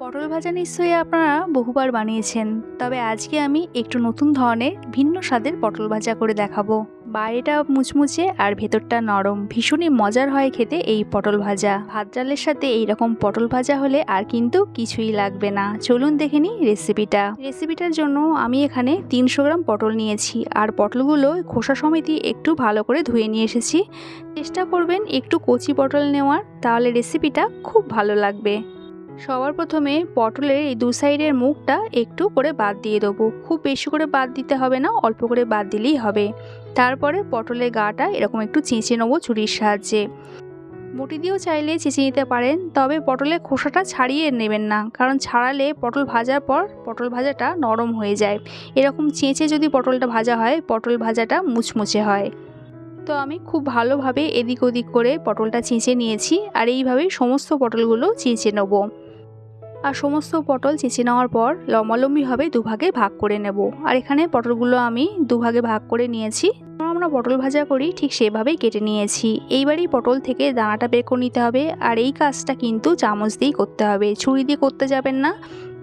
পটল ভাজা নিশ্চয়ই আপনারা বহুবার বানিয়েছেন, তবে আজকে আমি একটু নতুন ধরনের ভিন্ন স্বাদের পটল ভাজা করে দেখাবো। বাইরেটা মুচমুচে আর ভেতরটা নরম। ভীষণই মজার হয় খেতে এই পটল ভাজা। ভাত ডালের সাথে এই রকম পটল ভাজা হলে আর কিন্তু কিছুই লাগবে না। চলুন দেখে নিই রেসিপিটা। রেসিপিটার জন্য আমি এখানে তিনশো গ্রাম পটল নিয়েছি আর পটলগুলো খোসা সমেতি একটু ভালো করে ধুয়ে নিয়ে এসেছি। চেষ্টা করবেন একটু কচি পটল নেওয়ার, তাহলে রেসিপিটা খুব ভালো লাগবে। সবার প্রথমে পটলের এই দু সাইডের মুখটা একটু করে বাদ দিয়ে দেবো। খুব বেশি করে বাদ দিতে হবে না, অল্প করে বাদ দিলেই হবে। তারপরে পটলের গাটা এরকম একটু চেঁচে নেব ছুরির সাহায্যে। বটি দিয়েও চাইলে চেঁচে নিতে পারেন, তবে পটলের খোসাটা ছাড়িয়ে নেবেন না, কারণ ছাড়ালে পটল ভাজার পর পটল ভাজাটা নরম হয়ে যায়। এরকম চেঁচে যদি পটলটা ভাজা হয়, পটল ভাজাটা মুচমুচে হয়। তো আমি খুব ভালোভাবে এদিক ওদিক করে পটলটা চেঁচে নিয়েছি, আর এইভাবেই সমস্ত পটলগুলো চেঁচে নেব। আর সমস্ত পটল চেঁচে নেওয়ার পর লম্বালম্বিভাবে দুভাগে ভাগ করে নেব। আর এখানে পটলগুলো আমি দুভাগে ভাগ করে নিয়েছি। আমরা পটল ভাজা করি, ঠিক সেভাবেই কেটে নিয়েছি। এইবারই পটল থেকে দানাটা বের করে নিতে হবে। আর এই কাজটা কিন্তু চামচ দিয়েই করতে হবে। ছুরি দিয়ে করতে যাবেন না,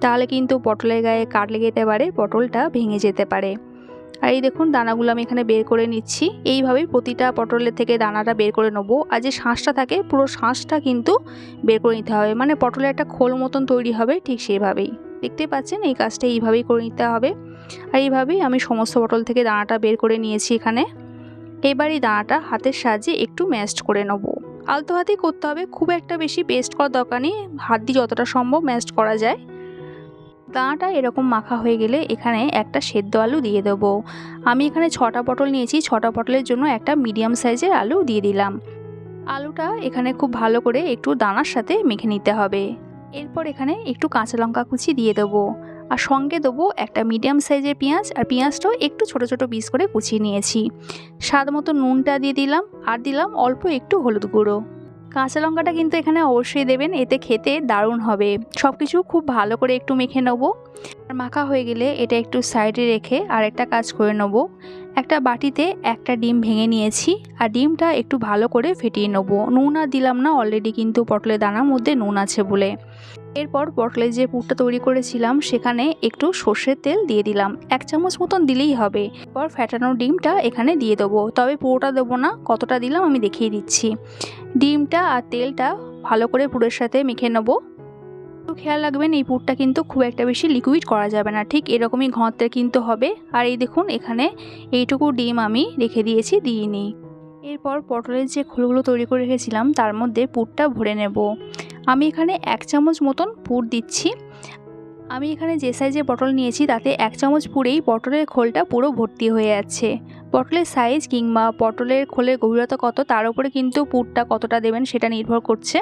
তাহলে কিন্তু পটলের গায়ে কাট লেগে যেতে পারে, পটলটা ভেঙে যেতে পারে। আর এই দেখুন, দানাগুলো আমি এখানে বের করে নিচ্ছি। এইভাবেই প্রতিটা পটলের থেকে দানাটা বের করে নেব। আর যে শাঁসটা থাকে, পুরো শাঁসটা কিন্তু বের করে নিতে হবে। মানে পটলের একটা খোল মতন তৈরি হবে ঠিক সেইভাবেই। দেখতে পাচ্ছেন, এই কাজটা এইভাবেই করে নিতে হবে। আর এইভাবেই আমি সমস্ত পটল থেকে দানাটা বের করে নিয়েছি এখানে। এবার এই দানাটা হাতের সাহায্যে একটু ম্যাশড করে নেব। আলতো হাতেই করতে হবে, খুব একটা বেশি পেস্ট করার দরকার নেই। হাত দিয়ে যতটা সম্ভব ম্যাশড করা যায়। দানাটা এরকম মাখা হয়ে গেলে এখানে একটা সেদ্ধ আলু দিয়ে দেবো। আমি এখানে ছটা পটল নিয়েছি, ছটা পটলের জন্য একটা মিডিয়াম সাইজের আলু দিয়ে দিলাম। আলুটা এখানে খুব ভালো করে একটু দানার সাথে মেখে নিতে হবে। এরপর এখানে একটু কাঁচা লঙ্কা কুচি দিয়ে দেবো। আর সঙ্গে দেবো একটা মিডিয়াম সাইজের পেঁয়াজ, আর পেঁয়াজটাও একটু ছোট ছোট পিস করে কুচিয়ে নিয়েছি। স্বাদ মতো নুনটা দিয়ে দিলাম, আর দিলাম অল্প একটু হলুদ গুঁড়ো। কাঁচা লঙ্কাটা কিন্তু এখানে অবশ্যই দেবেন, এতে খেতে দারুণ হবে। সব কিছু খুব ভালো করে একটু মেখে নেব। আর মাখা হয়ে গেলে এটা একটু সাইডে রেখে আর একটা কাজ করে নেব। একটা বাটিতে একটা ডিম ভেঙে নিয়েছি, আর ডিমটা একটু ভালো করে ফেটিয়ে নেব। নুন আর দিলাম না অলরেডি কিন্তু পটলের দানার মধ্যে নুন আছে বলে। এরপর পটলের যে পুরটা তৈরি করেছিলাম, সেখানে একটু সর্ষের তেল দিয়ে দিলাম। এক চামচ মতন দিলেই হবে। এরপর ফ্যাটানো ডিমটা এখানে দিয়ে দেবো। তবে পুরোটা দেবো না, কতটা দিলাম আমি দেখিয়ে দিচ্ছি। ডিমটা আর তেলটা ভালো করে পুরের সাথে মেখে নেব। একটু খেয়াল রাখবেন, এই পুরটা কিন্তু খুব একটা বেশি লিকুইড করা যাবে না। ঠিক এরকমই ঘনত্বের কিন্তু হবে। আর এই দেখুন, এখানে এইটুকু ডিম আমি রেখে দিয়েছি, দিইনি। এরপর পটলের যে খোলগুলো তৈরি করে রেখেছিলাম, তার মধ্যে পুরটা ভরে নেব। আমি এখানে এক চামচ মতন পুর দিচ্ছি। আমি এখানে যে সাইজে পটল নিয়েছি, তাতে এক চামচ পুরেই পটলের খোলটা পুরো ভর্তি হয়ে যাচ্ছে পটলের সাইজ কিংবা পটলের খোলের গভীরতা কত, তার উপরে কিন্তু পুরটা কতটা দেবেন সেটা নির্ভর করছে।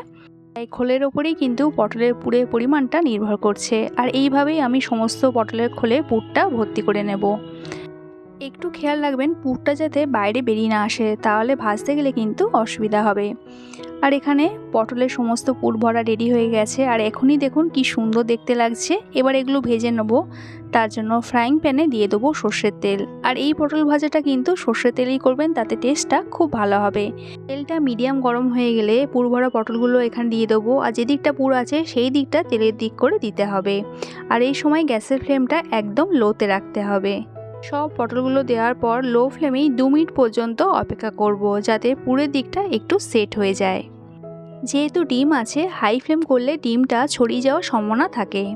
তাই খোলের ওপরেই কিন্তু পটলের পুরের পরিমাণটা নির্ভর করছে। আর এইভাবেই আমি সমস্ত পটলের খোলে পুরটা ভর্তি করে নেব। একটু খেয়াল রাখবেন, পুরটা যাতে বাইরে বেরিয়ে না আসে, তাহলে ভাজতে গেলে কিন্তু অসুবিধা হবে। আর এখানে পটলের সমস্ত পুর ভরা রেডি হয়ে গেছে। আর এখনই দেখুন কি সুন্দর দেখতে লাগছে। এবার এগুলো ভেজে নেব। তার জন্য ফ্রাইং প্যানে দিয়ে দেবো সর্ষের তেল। আর এই পটল ভাজাটা কিন্তু সর্ষের তেলেই করবেন, তাতে টেস্টটা খুব ভালো হবে। তেলটা মিডিয়াম গরম হয়ে গেলে পুর ভরা পটলগুলো এখানে দিয়ে দেবো। আর যে দিকটা পুর আছে, সেই দিকটা তেলের দিক করে দিতে হবে। আর এই সময় গ্যাসের ফ্লেমটা একদম লোতে রাখতে হবে। সব পটলগুলো দেওয়ার পর লো ফ্লেমেই দু মিনিট পর্যন্ত অপেক্ষা করব যাতে পুরের দিকটা একটু সেট হয়ে যায়। যেহেতু ডিম আছে হাই ফ্লেম করলে ডিমটা ছড়িয়ে যাওয়ার সম্ভাবনা থাকে।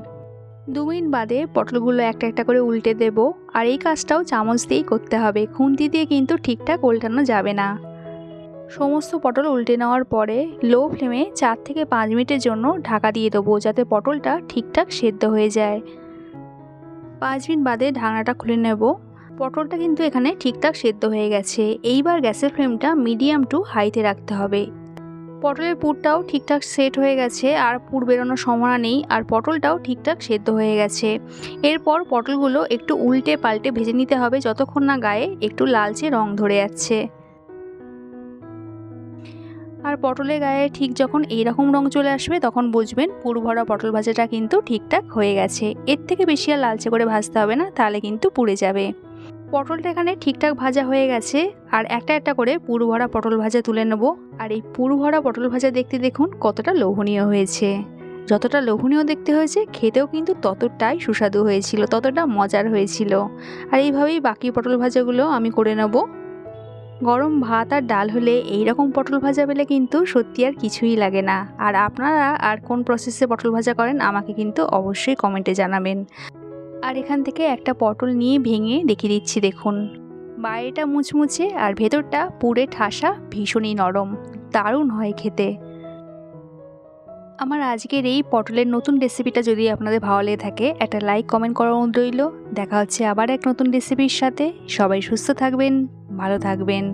দু মিনিট বাদে পটলগুলো একটা একটা করে উল্টে দেব আর এই কাজটাও চামচ দিয়েই করতে হবে, খুন্তি দিয়ে কিন্তু ঠিকঠাক উল্টানো যাবে না। সমস্ত পটল উল্টে নেওয়ার পরে লো ফ্লেমে চার থেকে পাঁচ মিনিটের জন্য ঢাকা দিয়ে দেবো যাতে পটলটা ঠিকঠাক সেদ্ধ হয়ে যায়। পাঁচ মিনিট বাদে ঢাকনাটা খুলে নেব। পটলটা কিন্তু এখানে ঠিকঠাক সেদ্ধ হয়ে গেছে। এইবার গ্যাসের ফ্লেমটা মিডিয়াম টু হাইতে রাখতে হবে। পটলের পুরটাও ঠিকঠাক সেট হয়ে গেছে, আর পুর বেরোনোর সম্ভাবনা নেই, আর পটলটাও ঠিকঠাক সেদ্ধ হয়ে গেছে। এরপর পটলগুলো একটু উল্টে পাল্টে ভেজে নিতে হবে, যতক্ষণ না গায়ে একটু লালচে রং ধরে যাচ্ছে। আর পটলের গায়ে ঠিক যখন এইরকম রং চলে আসবে, তখন বুঝবেন পুর ভরা পটল ভাজাটা কিন্তু ঠিকঠাক হয়ে গেছে। এর থেকে বেশি আর লালচে করে ভাজতে হবে না, তাহলে কিন্তু পুড়ে যাবে। পটলটা এখানে ঠিকঠাক ভাজা হয়ে গেছে। আর একটা একটা করে পুর ভরা পটল ভাজা তুলে নেব। আর এই পুর ভরা পটল ভাজা দেখতে দেখুন কতটা লোভনীয় হয়েছে। যতটা লোভনীয় দেখতে হয়েছে, খেতেও কিন্তু ততটাই সুস্বাদু হয়েছিল, ততটা মজার হয়েছিল। আর এইভাবেই বাকি পটল ভাজাগুলো আমি করে নেব। গরম ভাত আর ডাল হলে এই রকম পটল ভাজা পেলে কিন্তু সত্যি আর কিছুই লাগে না। আর আপনারা আর কোন প্রসেসে পটল ভাজা করেন আমাকে কিন্তু অবশ্যই কমেন্টে জানাবেন। আর এখান থেকে একটা পটল নিয়ে ভেঙে দেখিয়ে দিচ্ছি দেখুন। বাইরেটা মুচমুচে আর ভেতরটা পুরে ঠাসা, ভীষণই নরম। দারুণ হয় খেতে। আমার আজকের এই পটলের নতুন রেসিপিটা যদি আপনাদের ভালো লেগে থাকে, একটা লাইক কমেন্ট করার অনুরোধ রইল। দেখা হচ্ছে আবার এক নতুন রেসিপির সাথে। সবাই সুস্থ থাকবেন। ভালো থাকবেন।